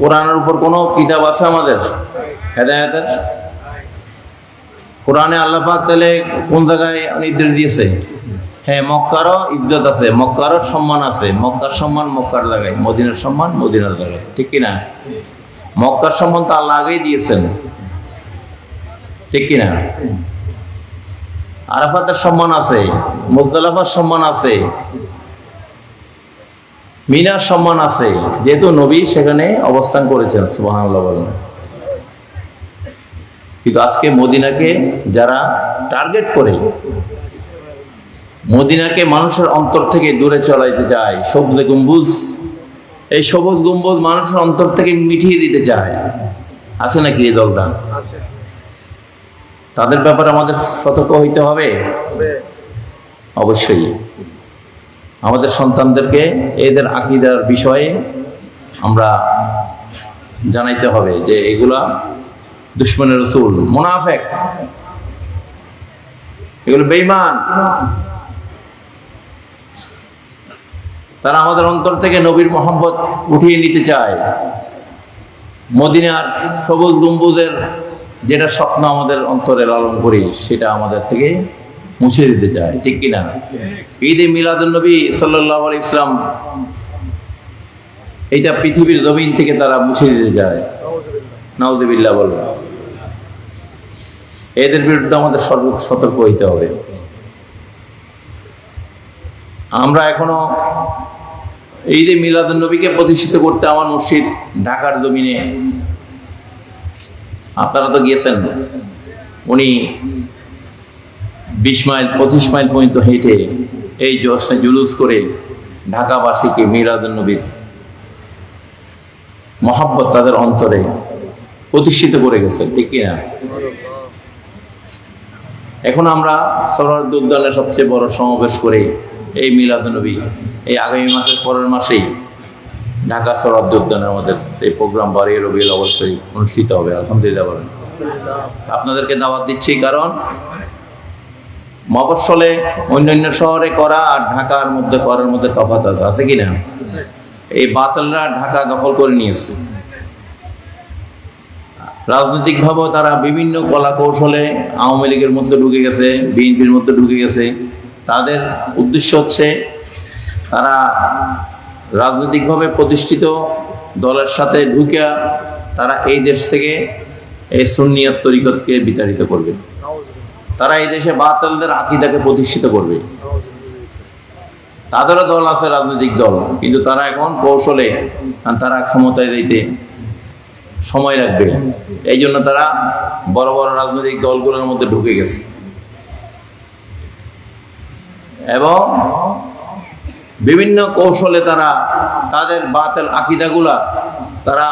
কোরআনের উপর কোনো কিতাব আছে আমাদের? হেদায়তের? কোরআনে আল্লাহ পাক তাহলে কোন জায়গায় নির্দেশ দিয়েছে? হ্যাঁ মক্কারও ইজ্জত আছে, মক্কারও সম্মান আছে। মক্কার সম্মান মক্কার জায়গায়, মদিনার সম্মান মদিনার জায়গায়, ঠিক কিনা? মক্কার সম্মান তো আল্লাহ আগেই দিয়েছেন, ঠিক কিনা? আরাফাতের সম্মান আছে, মুজদালাফার সম্মান আছে মিনার সম্মান আছে যেহেতু নবী সেখানে অবস্থান করেছেন বলেন। কিন্তু আজকে মদিনাকে যারা টার্গেট করে মদিনাকে মানুষের অন্তর থেকে দূরে চলাইতে চায় সবুজে গম্বুজ এই সবুজ গম্বুজ মানুষের অন্তর থেকে মিটিয়ে দিতে চায় আছে নাকি এই দলটা? তাদের ব্যাপারে আমাদের সতর্ক হইতে হবে। অবশ্যই। আমাদের সন্তানদেরকে এদের আকিদার বিষয়ে আমরা জানাইতে হবে যে এগুলা দুশ্মনের রসুল, মোনাফেক। এগুলো বেইমান তারা আমাদের অন্তর থেকে নবীর মোহাম্মদ উঠিয়ে নিতে চায়। মদিনার সবুজ গম্বুজের যেটা স্বপ্ন আমাদের অন্তরে লালন করি, সেটা আমাদের থেকে মুছে দিতে চায়, ঠিক কিনা? ঈদে মিলাদুল নবী সাল্লাহ আলি ইসলাম এইটা পৃথিবীর জমিন থেকে তারা মুছে দিতে চায়। নাউজুবিল্লাহ বলবে এদের বিরুদ্ধে আমাদের সর্বোচ্চ সতর্ক হইতে হবে। আমরা এখনও যে মিলাদুল নবীকে প্রতিষ্ঠিত করতে আমার মসজিদ ঢাকার জমিনে। আপনারা তো গিয়েছেন। উনি বিশ মাইল, পঁচিশ মাইল পর্যন্ত হেঁটে এই জশ্নে জুলুস করে ঢাকাবাসীকে মিলাদুল নবীর মহাব্বত তাদের অন্তরে প্রতিষ্ঠিত করে গেছে, ঠিক কিনা এখন আমরা সরোয়ার্দ উদ্যানে সবচেয়ে বড় সমাবেশ করে এই মিলাদনবী এই আগামী মাসের পরের মাসেই ঢাকা সরোয়ার্দ উদ্যানে আমাদের এই প্রোগ্রাম বাড়ি রবিউল অবশ্যই অনুষ্ঠিত হবে, আলহামদুলিল্লাহ আপনাদেরকে দাওয়াত দিচ্ছি, কারণ মফস্বলে অন্যান্য শহরে করা আর ঢাকার মধ্যে করার মধ্যে তফাৎ আছে আছে কি না? এই বাতিলরা ঢাকা দখল করে নিয়েছে। রাজনৈতিকভাবেও তারা বিভিন্ন কলা কৌশলে আওয়ামী লীগের মধ্যে ঢুকে গেছে, বিএনপির মধ্যে ঢুকে গেছে। তাদের উদ্দেশ্য হচ্ছে তারা রাজনৈতিকভাবে প্রতিষ্ঠিত, দলের সাথে ঢুকে তারা এই দেশ থেকে এই সুন্নিয়ত তরিকতকে বিতাড়িত করবে। তারা এই দেশে বাতালদের আকিদাকে প্রতিষ্ঠিত করবে। তাদেরও দল আছে, রাজনৈতিক দল। কিন্তু তারা এখন কৌশলে তারা ক্ষমতায় দিতে সময় লাগবে। এই জন্য তারা বড় বড় রাজনৈতিক দলগুলোর মধ্যে ঢুকে গেছে। এবং বিভিন্ন কৌশলে তারা তাদের বাতেল আকিদাগুলা তারা